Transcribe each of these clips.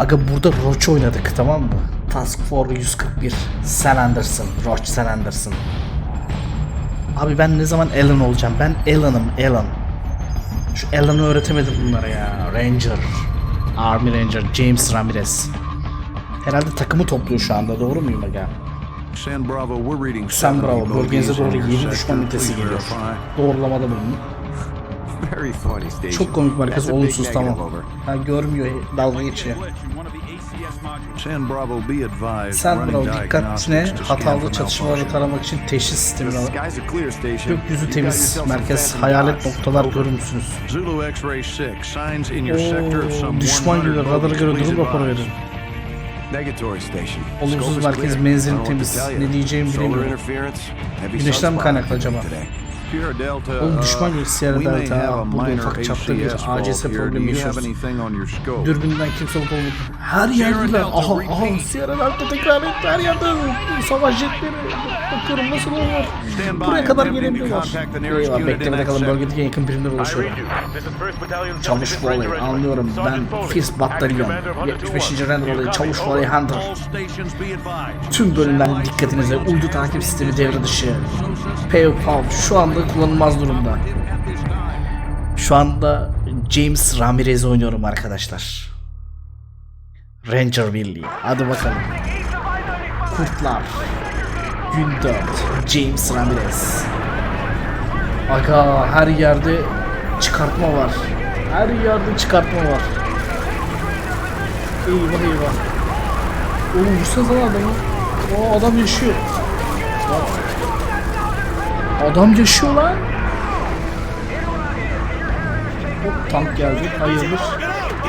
Aga burada Roach oynadık tamam mı? Task Force 141. Sen Anderson. Roach Sen Anderson. Abi ben ne zaman Alan olacağım? Ben Alan'ım Alan. Şu Alan'ı öğretemedim bunlara ya. Ranger. Army Ranger. James Ramirez. Herhalde takımı topluyor şu anda. Doğru muyum aga? San Bravo, we're reading 70 bravo. Bölgenize doğru in your 7 sector. düşman nitesi Please geliyor. Doğrulamada bulunun. Very funny, Station. Çok komik merkez That's a big olumsuz tamam. Ha görmüyor dalga geçiyor. San Bravo, be advised. Sen running bravo diagnostics dikkatine hatalı çatışmaları taramak için teşhis sistemini The alın. Gökyüzü temiz, merkez hayalet noktalar Over. görür müsünüz? Zulu X-ray 6, signs in your sector of Oo, some düşman 100 geliyor, radara göre durum raporu verin. Negatory Station. Olumsuz merkez, menzil temiz. Ne diyeceğimi bilemiyorum. Güneşten mi kaynaklı acaba? Oğlum uh, düşman may Delta. Burada ufak çapta bir ACS problemi yaşıyoruz. Dürbünden kimse olup olmadı. Her yerdeler. Aha aha Sierra Delta tekrar etti her yerde. Savaş jetleri. Bakıyorum nasıl olur. Buraya kadar gelebiliyorlar. Eyvah beklemede kalın bölgedeki yakın birimler ulaşıyor. Çavuş Foley anlıyorum. Ben Fist Battalion 75. Randall olayı Çavuş Foley Hunter. Tüm bölümler dikkatinize uydu takip sistemi devre dışı. PayPal şu anda kullanılmaz durumda. Şu anda James Ramirez oynuyorum arkadaşlar. Ranger Birliği hadi bakalım. Kurtlar Gün 4 James Ramirez Aga her yerde çıkartma var Her yerde çıkartma var Eyvah eyvah Oğlum vursanıza lan adamı. O adam yaşıyor. Adam yaşıyor lan. Hop tank geldi. Hayırdır.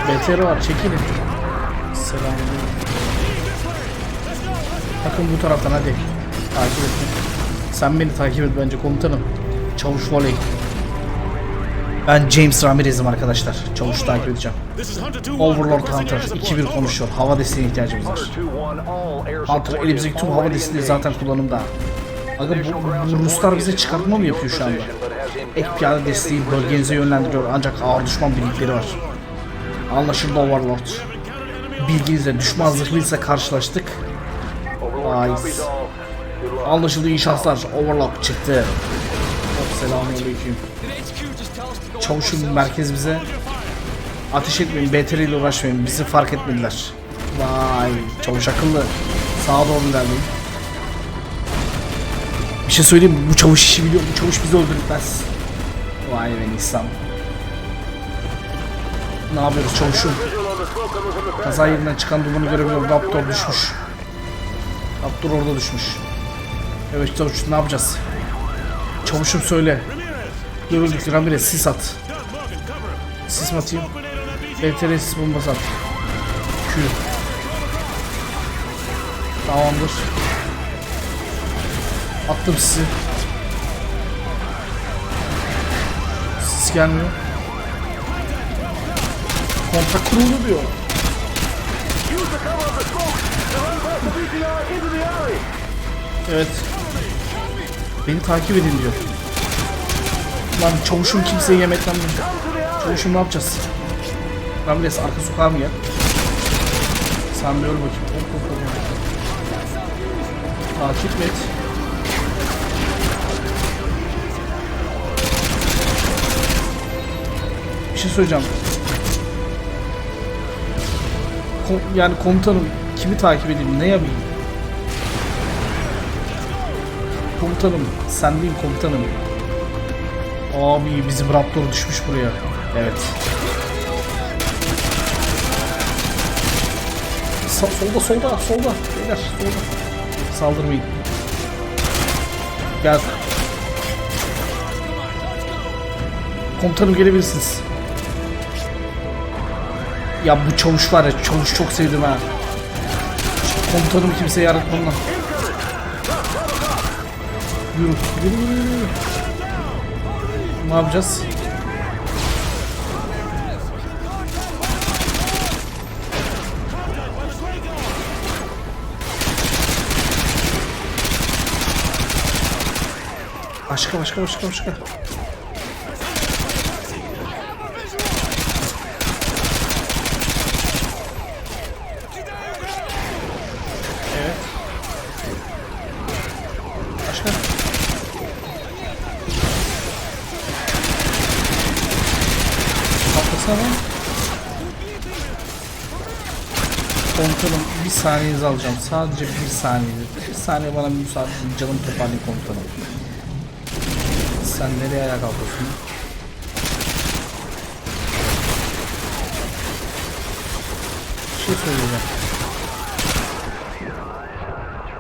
BTR var çekilin. Selamünaleyküm. Bakın bu taraftan hadi. Takip et. Sen beni takip et bence komutanım. Çavuş voley. Ben James Ramirez'im arkadaşlar. Çavuş takip edeceğim. Overlord Hunter 2-1 konuşuyor. Hava desteğine ihtiyacımız var. Hunter elimizdeki tüm hava desteği zaten kullanımda. Aga bu, bu Ruslar bize çıkartma mı yapıyor şu anda? Ek piyade desteği bölgenize yönlendiriyor ancak ağır düşman birlikleri var. Anlaşıldı Overlord. Bilginizle düşman zırhlıysa karşılaştık. Ay. Anlaşıldı iyi şanslar. Overlord çıktı. Selamünaleyküm. Çavuşun merkez bize Ateş etmeyin, BTR ile uğraşmayın. Bizi fark etmediler. Vay, çavuş akıllı. Sağa doğru ilerleyin. Bir şey söyleyeyim mi? Bu çavuş işi biliyor. Bu çavuş bizi öldürmez. Vay be İslam. Ne yapıyoruz çavuşum? Kaza yerinden çıkan dumanı görebiliyorum. Raptor düşmüş. Raptor orada düşmüş. Evet çavuş ne yapacağız? Çavuşum söyle. Görüldük Ramirez sis at. Sis mi atayım? BTR sis bombası at. Q. Tamamdır. Attım sizi. Sis gelmiyor. Kontak kuruldu diyor. Evet. Beni takip edin diyor. Lan çavuşum kimseyi yemekten mi? Çavuşum ne yapacağız? Ramirez arka sokağa mı gel? Sen bir bakayım. Hop hop hop. Takip et. Bir şey söyleyeceğim. Kom- yani komutanım kimi takip edeyim ne yapayım? Komutanım sen değil komutanım. Abi bizim Raptor düşmüş buraya. Evet. Sa- solda solda solda. Beyler solda. Saldırmayın. Gel. Komutanım gelebilirsiniz. Ya bu çavuş var ya çavuş çok sevdim ha. Komutanım kimseye yaratmam Yürü, yürü, yürü, yürü. Ne yapacağız? Başka başka başka başka. bakalım. Komutanım bir saniyenizi alacağım. Sadece bir saniyeniz. Bir saniye bana müsaade edin canım toparlayın komutanım. Sen nereye ayağa kalkıyorsun? Bir şey söyleyeceğim.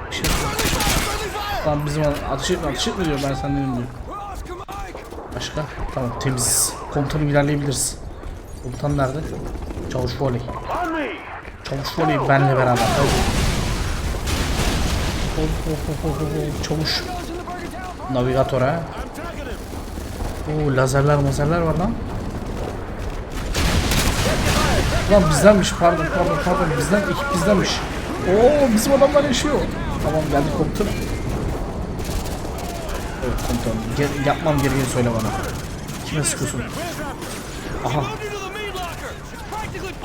Bir şey söyleyeceğim. Lan bizim atış etme atış etme diyor ben senden diyor. Başka? Tamam temiz. Komutanım ilerleyebiliriz. Komutan nerede? Çavuş voley. Çavuş voley benle beraber. Hadi. Hop hop hop hop hop. Çavuş. Navigatör ha. Oo lazerler mazerler var lan. Lan bizdenmiş pardon pardon pardon bizden ekip bizdenmiş. Oo bizim adamlar yaşıyor. Tamam geldik komutanım. Evet komutanım. Ge- yapmam gerekeni söyle bana. Kime sıkıyorsun? Aha.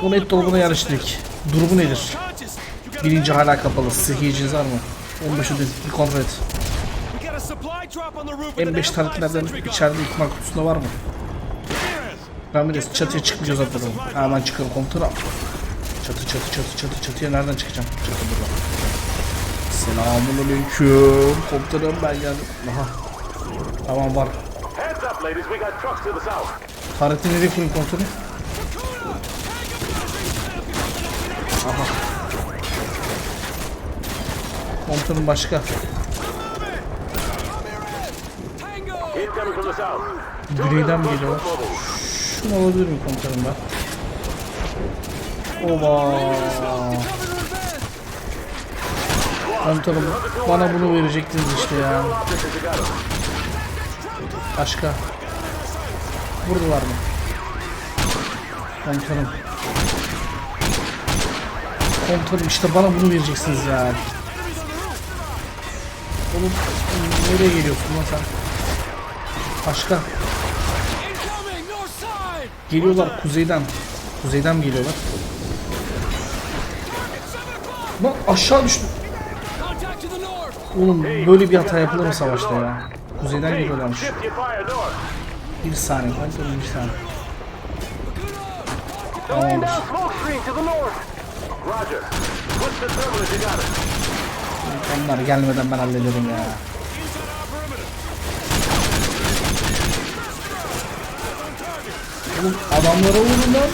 Bunu et dolabına yerleştirdik. Durumu nedir? Birinci hala kapalı. Sıhhiyeciniz var mı? 15 ödedi. Bir kontrol et. M5 taretlerden içeride ikmal kutusunda var mı? Ramirez çatıya çıkmayacağız zaten. Hemen çıkalım komutanım. Çatı çatı çatı çatı çatıya nereden çıkacağım? Çatı burada. Selamun aleyküm. Komutanım ben geldim. Aha. Tamam var. Tarihte nereye kurayım komutanım? Aha. Komutanım başka. Güneyden mi geliyorlar? Şunu alabilir miyim komutanım ben? Oba. Komutanım bana bunu verecektiniz işte ya. Başka. Burada var mı? Komutanım. Komutanım işte bana bunu vereceksiniz ya. Oğlum nereye geliyorsun lan sen? Başka. Geliyorlar kuzeyden. Kuzeyden mi geliyorlar? Lan aşağı düştü. Oğlum böyle bir hata yapılır mı savaşta ya? Kuzeyden geliyorlarmış. Bir saniye komutanım bir saniye. Tamamdır. Onlar gelmeden ben hallederim ya. Oğlum adamlara vurun lan.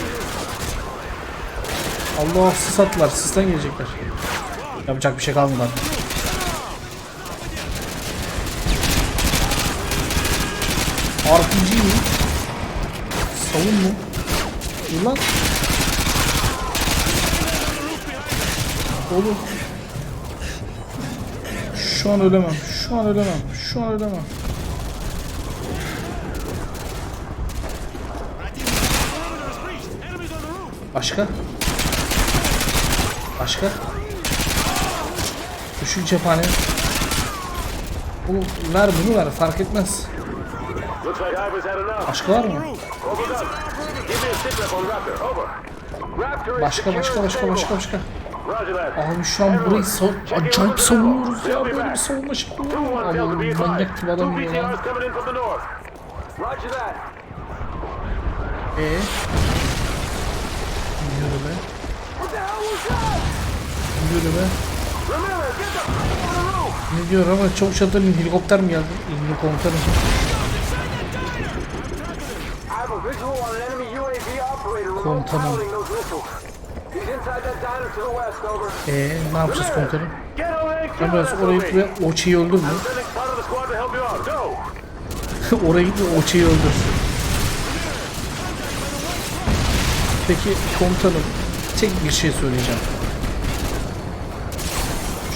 Allah sis attılar. Sisten gelecekler. Yapacak bir şey kalmadı artık. RPG mi? Savun mu? Dur. Oğlum. Şu an ölemem. Şu an ölemem. Şu an ölemem. Başka? Başka? Düşük cephane. Oğlum ver bunu ver fark etmez. Başka var mı? Başka başka başka başka başka. Abi şu an burayı sa- acayip savunuyoruz ya böyle bir savunma şekli olur mu? Oğlum manyak gibi adam that. Eee? Yürü be. Yürü be. Ne diyor ama çavuş adamın helikopter mi geldi? İlgili komutanım. Komutanım. Eee Ee, ne yapacağız komutanım? Ben biraz oraya git ve Oçi'yi öldür mü? Oraya git ve Oçi'yi öldür. Peki komutanım tek bir şey söyleyeceğim.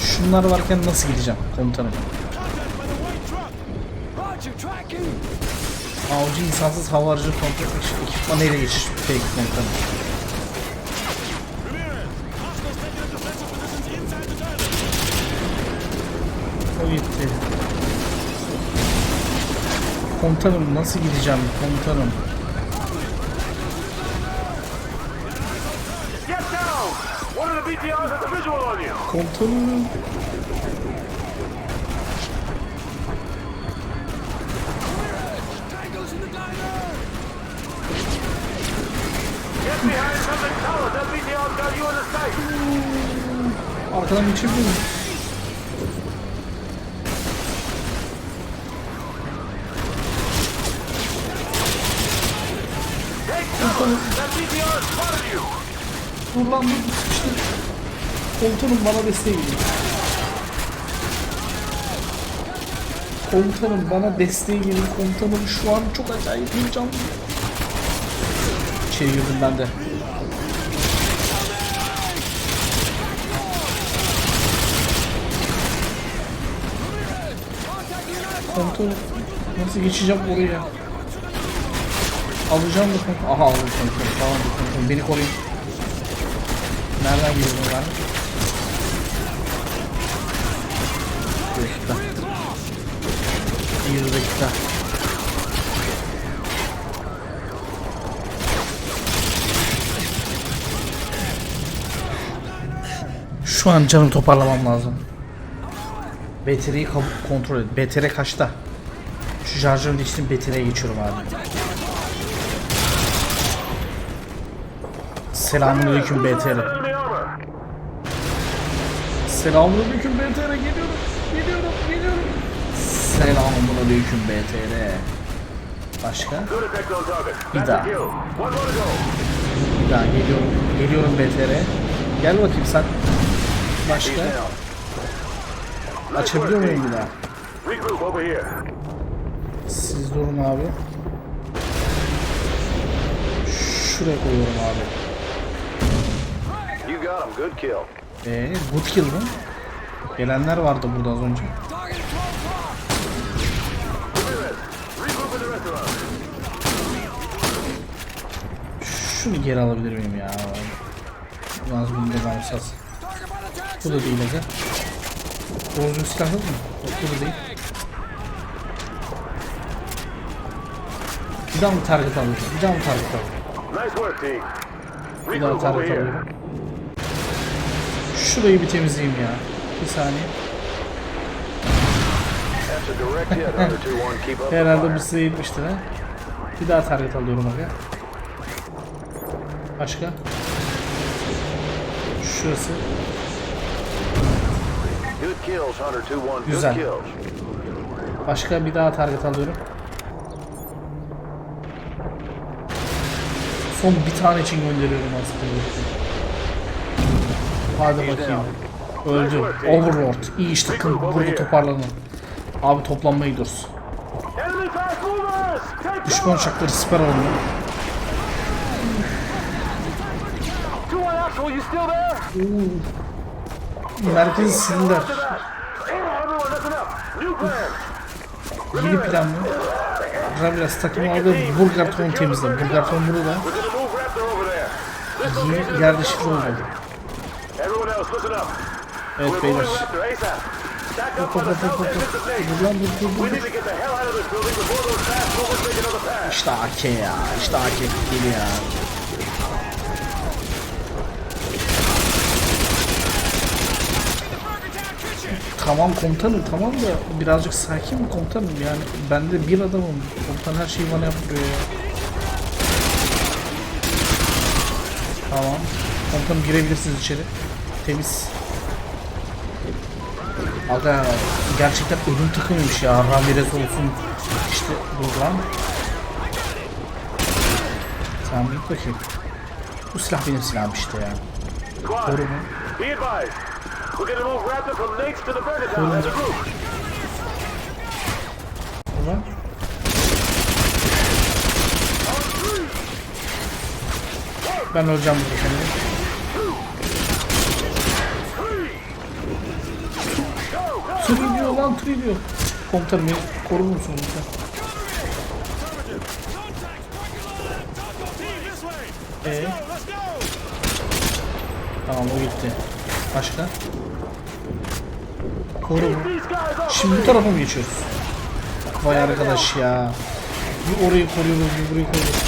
Şunlar varken nasıl gideceğim komutanım? Avcı insansız hava aracı kontrol etmek için ekipmanı ele geçiş. Peki komutanım. Gitti. Komutanım nasıl gideceğim komutanım? Get down. One of Dur lan dur sıkıştı. Komutanım bana desteği gelin. Komutanım bana desteği gelin. Komutanım şu an çok acayip heyecanlıyım. İçeri girdim ben de. Komutanım nasıl geçeceğim oraya? Alacağım mı komutanım? Aha aldım komutanım. Tamam komutanım beni koruyun. Nereden geliyor bunlar? Dakika. Bir dakika. Şu an canım toparlamam lazım. Kab- kontrol et. BTR kaçta? Şu şarjörün değiştirip BTR'ye geçiyorum abi. Selamünaleyküm BTR. Selamünaleyküm BTR geliyorum. Geliyorum, geliyorum. Selamünaleyküm BTR. Başka? Bir daha. Bir daha geliyorum. Geliyorum BTR. Gel bakayım sen. Başka? Açabiliyor muyum bir daha? Siz durun abi. Şuraya koyuyorum abi. You got him. Good kill. Eee good kill mı? Gelenler vardı burada az önce. Şunu geri alabilir miyim ya? Yalnız bunu da damsaz. Bu da değil aga. Doğru silah yok mu? Yok bu da değil. Bir daha mı target alıyorum? Bir daha mı target team. Bir daha target here. Şurayı bir temizleyeyim ya. Bir saniye. That's a direct hit. Under 2-1. Keep up the Herhalde bu size yetmiştir ha. Bir daha target alıyorum aga. Başka? Şurası. Good kills, Hunter 2-1. Good Güzel. Başka bir daha target alıyorum. Son bir tane için gönderiyorum aslında. Hadi bakayım. Öldü. Overlord. İyi iş takım. Burada toparlanın. Abi toplanmaya gidiyoruz. Düşman uçakları siper alındı. 2-1 Axel, you still there? Merkezi sildiler. Yeni plan mı? Ramirez takımı aldı. Burgarton'u temizle. Burgarton burada. We're gonna move Evet beyler. İşte AK ya. İşte AK geliyor ya. Tamam komutanım tamam da birazcık sakin mi komutanım yani ben de bir adamım komutan her şeyi bana yaptırıyor ya. Tamam komutanım girebilirsiniz içeri temiz. Aga gerçekten ölüm takımıymış ya Ramirez olsun işte lan. Tamam git bakayım. Bu silah benim silahım işte ya. Koru mu? Ulan. Ben öleceğim burada sanırım. Diyor lan diyor. Komutanım beni korur musun lütfen? Ee? Tamam bu gitti. Başka? Koru. Şimdi bu tarafa mı geçiyoruz? Vay arkadaş ya. Bir orayı koruyoruz, bir burayı koruyoruz.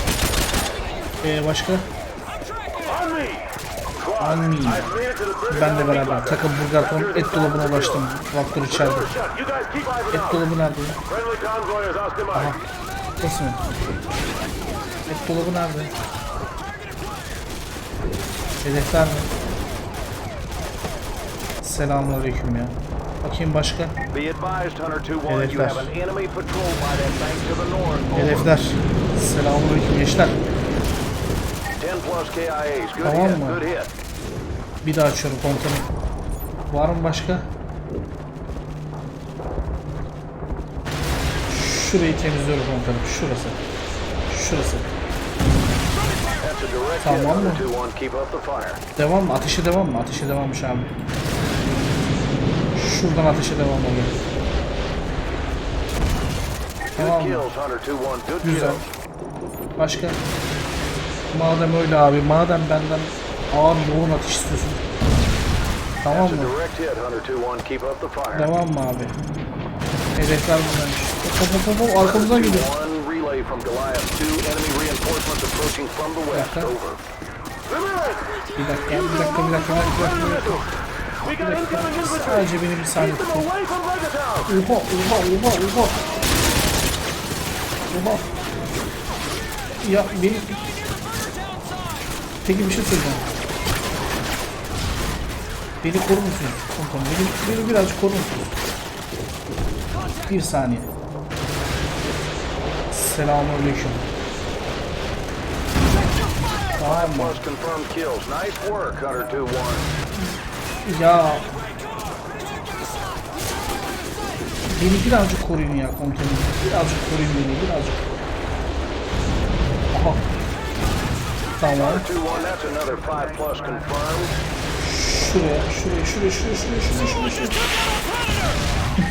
Ee başka? To the Ben de beraber. Takım Burgerton et dolabına ulaştım. Raptor içeride. Et dolabı nerede. Aha. Mı? Et dolabı nerede? Hedefler mi? Selamünaleyküm ya. Bakayım başka. Be advised, Hunter 2-1, you Hedefler. have an enemy Tamam mı? Bir daha açıyorum komutanım. Var mı başka? Şurayı temizliyorum komutanım. Şurası. Şurası. Tamam mı? hit, Hunter 2-1. Keep up the fire. Devam mı? Ateşe devam mı? Ateşe devammış abi. Şuradan ateşe devam oluyor. Tamam mı? kills, Hunter 2-1. Good Güzel. Başka? Madem öyle abi, madem benden ağır yoğun atış istiyorsun. Tamam mı? direct hit, Hunter 2-1. Keep up the fire. Devam mı abi? Hedefler bunlarmış. Hop hop hop hop arkamızdan the west. Dakika. Bir dakika, bir dakika, bir dakika, bir dakika, bir dakika. Sadece beni bir saniye tutun. Oha, oha, oha, oha. Oha. Ya beni... Peki bir şey söyleyeceğim. Beni korur musunuz? Komutanım, beni, beni birazcık korur musunuz? Bir saniye. Selamünaleyküm. Tamam mı? Plus confirmed kills. Nice work, Hunter 2-1. Ya Beni birazcık koruyun ya komutanım. Birazcık koruyun beni birazcık. Tamam. Hunter 2-1, that's another 5 plus confirmed. Şuraya, şuraya, şuraya, şuraya, şuraya, şuraya, şuraya, şuraya.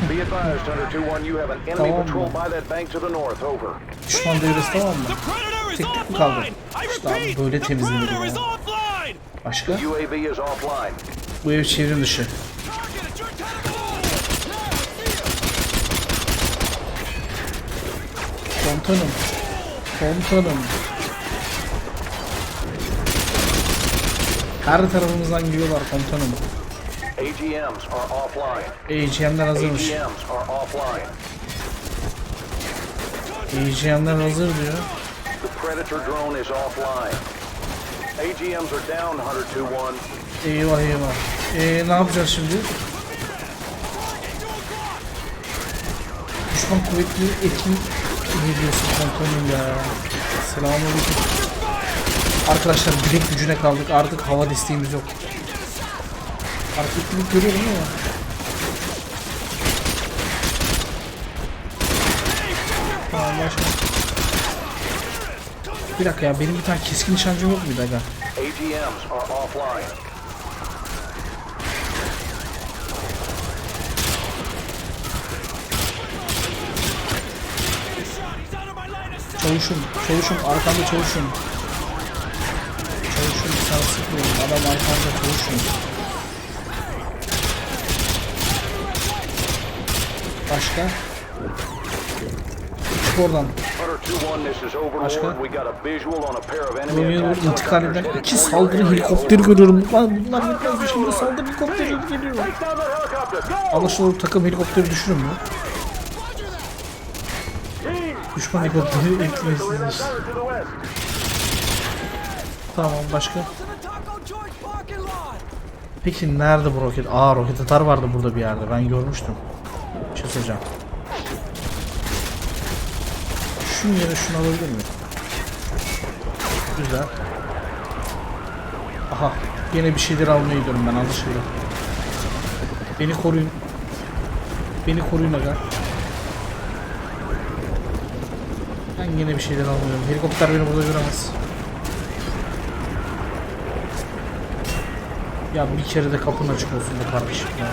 Be advised, Hunter 2-1, you have an enemy Tamam patrol mı? by that bank to the north. Over. Düşman devresi tamam mı? Predator is Tek tek mi kaldı? offline! I İşte abi repeat, böyle the temizlenir Predator is ya. offline! Başka? UAV is offline. Bu ev çevrim dışı. Target at your tentacles! Komutanım. Komutanım. Her tarafımızdan giriyorlar komutanım. AGMs are offline. AGM'ler hazırmış. AGMs are offline. AGM'ler hazır diyor. The Predator drone is offline. AGMs are down, Hunter 2-1. Eyvah eyvah. Eee ne yapacağız şimdi? Düşman kuvvetli etkin ne diyorsun komutanım ya. Selamünaleyküm. Arkadaşlar bilek gücüne kaldık. Artık hava desteğimiz yok. Hareketlilik görüyorum ama. Tamam başla. Bir dakika ya benim bir tane keskin nişancım yok muydu aga? Çavuşum, çavuşum, arkamda çavuşum. Sana sıkmıyorum, adam arkamda çavuşum. Başka? Çık oradan. Hunter 2-1, this is Overlord. Başka? Romeo intikal eden iki saldırı helikopteri görüyorum. Lan bunlar yetmez mi şimdi saldırı helikopteri geliyor. Anlaşılan takım helikopteri düşürmüyor. Düşman helikopteri etmesizmiş. Tamam başka? Peki nerede bu roket? Aa roket atar vardı burada bir yerde. Ben görmüştüm. Bir şey. Şunun yerine şunu alabilir miyim? Güzel. Aha. Yine bir şeyler almaya gidiyorum ben anlaşıldı. Beni koruyun. Beni koruyun aga. Ben yine bir şeyler almıyorum. Helikopter beni burada göremez. Ya bir kere de kapın açık olsun be kardeşim ya.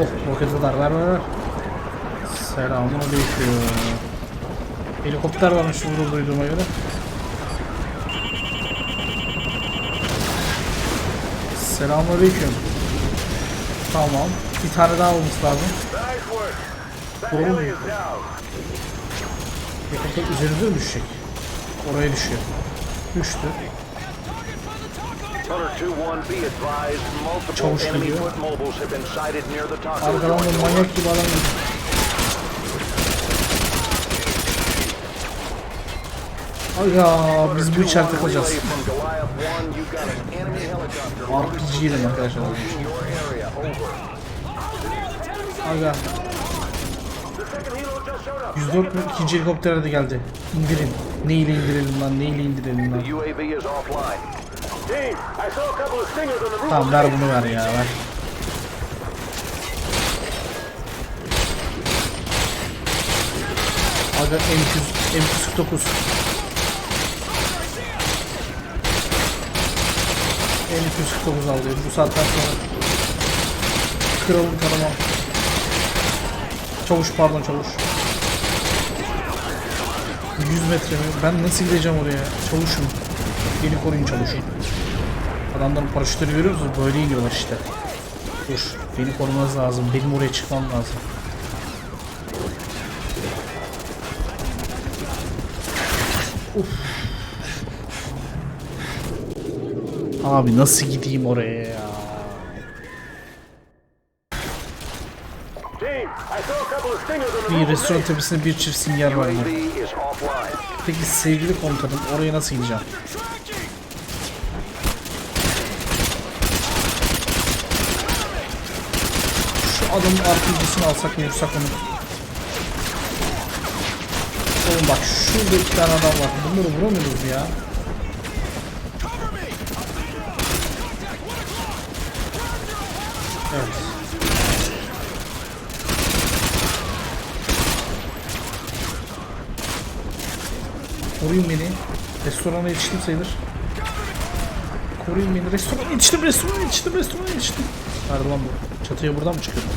Oh roket atar ver ver ver. Selamun aleyküm. Helikopter varmış burada duyduğuma göre. Selamun aleyküm. Tamam. Bir tane daha olması lazım. Doğru mu? Helikopter üzerimize mi düşecek? Oraya düşüyor. Düştü. Hunter 2-1, be advised, multiple Çavuş geliyor. Arkadan da manyak gibi adam geliyor. Ay ya biz bu içeride kalacağız. Relay from Goliath 1, you got an enemy RPG yedim arkadaşlar. Aga. 104 mü? İkinci helikopter de geldi. İndirin. Neyle indirelim lan? Neyle indirelim lan? Tamam ver bunu ver ya ver. Aga M200, M249. M249 alıyor. Bu saatten sonra kralım tanımam. Çavuş pardon çavuş. 100 metre mi? Ben nasıl gideceğim oraya? Çavuşum. Beni koruyun çavuşum. Adamların paraşütleri görüyor musunuz? Böyle iniyorlar işte. Dur. Beni korumanız lazım. Benim oraya çıkmam lazım. Uf. Abi nasıl gideyim oraya ya? Bir restoran tepesinde bir çift sinyal var offline. Peki sevgili komutanım oraya nasıl gideceğim? Şu adamın RPG'sini alsak mı vursak onu? Oğlum bak şurada iki tane adam var. Bunları vuramıyoruz ya. Koruyun beni. Restorana yetiştim sayılır. Koruyun beni. Restorana yetiştim, restorana yetiştim, restorana yetiştim. Nerede lan bu? Çatıya buradan mı çıkıyorum?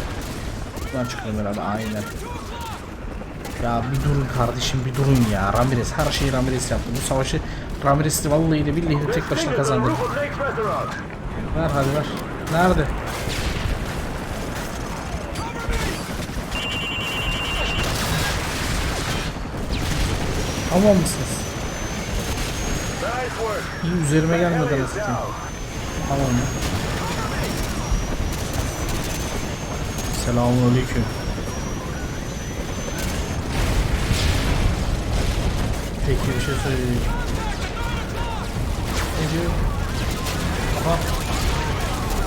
Buradan çıkıyorum herhalde, aynen. Ya bir durun kardeşim, bir durun ya. Ramirez, her şeyi Ramirez yaptı. Bu savaşı Ramirez'di vallahi de billahi de tek başına kazandı. Ver hadi ver. Nerede? Tamam mısınız? Üzerime gelmeden ısıtayım. Tamam mı? Selamun aleyküm. Peki bir şey söyleyeyim. Ne diyor? Aha.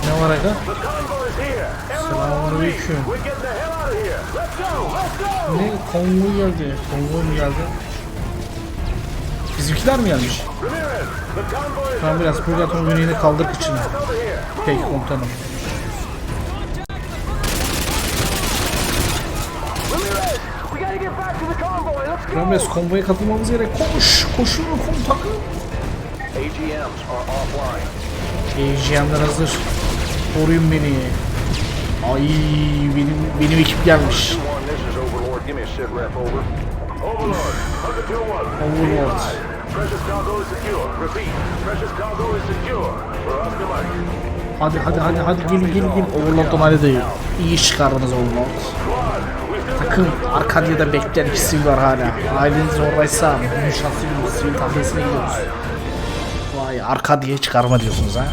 Ne var aga? The convoy is here. Everyone Selamun on me. aleyküm. We're getting the hell out of here. Let's go. Let's go. Ne? Konvoy geldi. Konvoy mu geldi? Bizimkiler mi gelmiş? Tamam biraz Purgaton güneyini kaldır kıçını. Peki komutanım. Ramirez, konvoya katılmamız gerek. Koş! Koşun komutanım. AGM'ler hazır. Koruyun beni. Ay benim benim ekip gelmiş. 2-1, this is Overlord. Give me a sit rep, over. Overlord, Hunter 2-1. Overlord. Precious cargo is secure. Repeat, precious cargo is secure. For Oscar Mike. Hadi hadi hadi hadi gelin gelin gelin. Overlord onaylı değil. İyi iş çıkardınız Overlord. Takım Arkadya'da bekleyen iki sivil var hala. Aileniz oradaysa bugün şanslı bir sivil tahliyesine gidiyoruz. Vay Arkadya'yı çıkarma diyorsunuz ha.